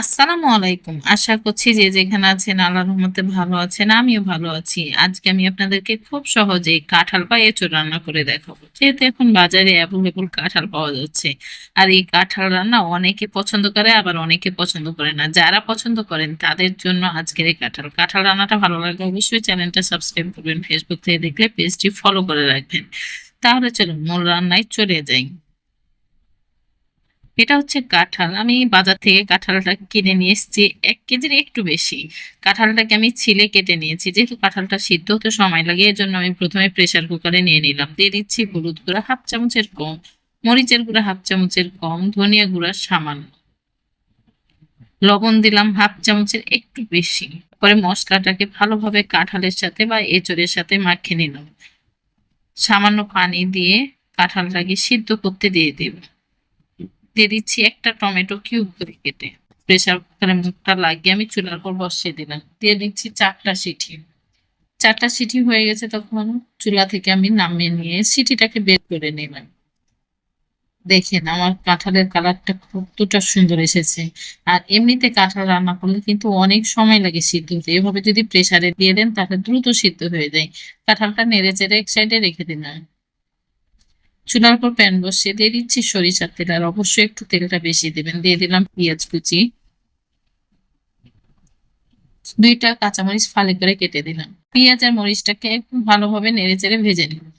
আসসালামু আলাইকুম। আশা করছি যে যেখানে আছেন আল্লাহর রহমতে ভালো আছেন, আমিও ভালো আছি। আজকে আমি আপনাদেরকে খুব সহজেই কাঁঠাল বা এঁচড় রান্না করে দেখাবো। যেহেতু এখন বাজারে অ্যাভেলেবল কাঁঠাল পাওয়া যাচ্ছে, আর এই কাঁঠাল রান্না অনেকে পছন্দ করে, আবার অনেকে পছন্দ করে না। যারা পছন্দ করেন, তাদের জন্য আজকের এই কাঁঠাল। কাঁঠাল রান্নাটা ভালো লাগলে অবশ্যই চ্যানেলটা সাবস্ক্রাইব করবেন। ফেসবুক থেকে দেখলে পেজটি ফলো করে রাখবেন। তাহলে চলুন, মূল রান্নায় চলে যাই। এটা হচ্ছে কাঁঠাল। আমি বাজার থেকে কাঁঠালটা কিনে নিয়ে এসেছি। এক কেজির একটু বেশি। কাঁঠালটাকে আমি ছিলে কেটে নিয়েছি। যেহেতু কাঁঠালটা সিদ্ধ হতে সময় লাগে এর জন্য আমি প্রথমে প্রেসার কুকারে নিয়ে নিলাম। দিয়ে দিচ্ছি হলুদ গুঁড়া, হাফ চামচের কম। মরিচের গুঁড়া, হাফ চামচের কম। ধনিয়া গুঁড়া সামান্য। লবণ দিলাম হাফ চামচের একটু বেশি। পরে মশলাটাকে ভালোভাবে কাঁঠালের সাথে বা এঁচড়ের সাথে মাখিয়ে নিলাম। সামান্য পানি দিয়ে কাঁঠালটাকে সিদ্ধ করতে দিয়ে দেব। দিয়ে দিচ্ছি একটা টমেটো কিউব করে কেটে। প্রেসার কুকারে মুখটা লাগিয়ে আমি চুলার পর বসিয়ে দিলাম। দিয়ে দিচ্ছি চারটা সিটি। চারটা সিটি হয়ে গেছে তখন চুলা থেকে আমি নামিয়ে নিয়ে সিটিটাকে বের করে নিলাম। দেখেন আমার কাঁঠালের কালারটা খুব কতটা সুন্দর এসেছে। আর এমনিতে কাঁঠাল রান্না করলে কিন্তু অনেক সময় লাগে সিদ্ধ হতে। এভাবে যদি প্রেসারে দিয়ে দেন তাহলে দ্রুত সিদ্ধ হয়ে যায়। কাঁঠালটা নেড়ে চেড়ে এক সাইডে রেখে দিলাম। চুলার উপর প্যান বসিয়ে দিয়ে দিচ্ছি সরিষার তেল, আর অবশ্যই একটু তেলটা বেশি দেবেন। দিয়ে দিলাম পেঁয়াজ কুচি। দুইটা কাঁচামরিচ ফালি করে কেটে দিলাম। পেঁয়াজ আর মরিচটাকে একটু ভালোভাবে নেড়ে চেড়ে ভেজে নিলাম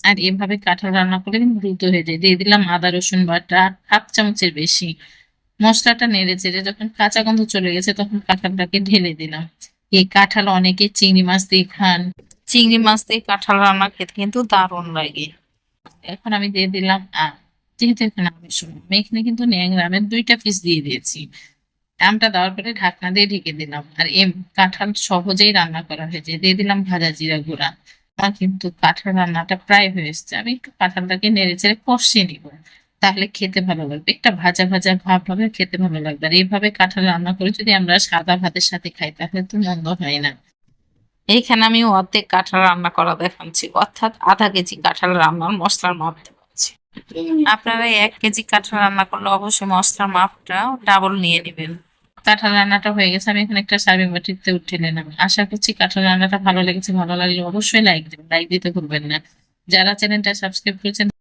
আর এভাবে কাঁঠাল রান্না করলে কিন্তু দ্রুত হয়ে যায়। দিয়ে দিলাম আদা, রসুন বাটা, হাফ চামচের বেশি। মশলাটা নেড়ে চেড়ে যখন কাঁচা গন্ধ চলে গেছে তখন কাঁঠালটাকে ঢেলে দিলাম। এই কাঁঠাল অনেকে চিংড়ি মাছ দিয়ে খান। চিংড়ি মাছ দিয়ে কাঁঠাল রান্না খেতে কিন্তু দারুণ লাগে। এখন আমি দিয়ে দিলাম যেহেতু এখানে আমি এখানে কিন্তু ন্যাংরা আমের দুইটা পিস দিয়ে দিয়েছি। আমটা দেওয়ার পরে ঢাকনা দিয়ে ঢেকে দিলাম। আর এম, কাঁঠাল সহজেই রান্না করা হয়েছে দিয়ে দিলাম ভাজা জিরা গুঁড়া। আমার কিন্তু কাঁঠাল রান্নাটা প্রায় হয়ে এসছে। আমি একটু কাঁঠালটাকে নেড়ে চেড়ে কষিয়ে নিব। তাহলে খেতে ভালো লাগবে। একটা ভাজা ভাজা ভাব হবে, খেতে ভালো লাগবে। আর এইভাবে কাঁঠাল রান্না করে যদি আমরা সাদা ভাতের সাথে খাই, তাহলে তো মন্দ হয় না। এইখানে আমি অর্ধেক কাঁঠাল রান্না করা দেখাচ্ছি অর্থাৎ আধা কেজি কাঁঠাল রান্নার মশলার মাপ দেখাচ্ছি আপনারা এক কেজি কাঁঠাল রান্না করলে অবশ্যই মশলার মাপটা ডাবল নিয়ে নেবেন। কাঁঠাল রান্নাটা হয়ে গেছে, আমি এখানে একটা সার্ভিং বাটিতে উঠে নিলাম। আশা করছি কাঁঠাল রান্নাটা ভালো লেগেছে, ভালো লাগলে অবশ্যই লাইক দেবেন। লাইক দিতে ভুলবেন না। যারা চ্যানেলটা সাবস্ক্রাইব করেছেন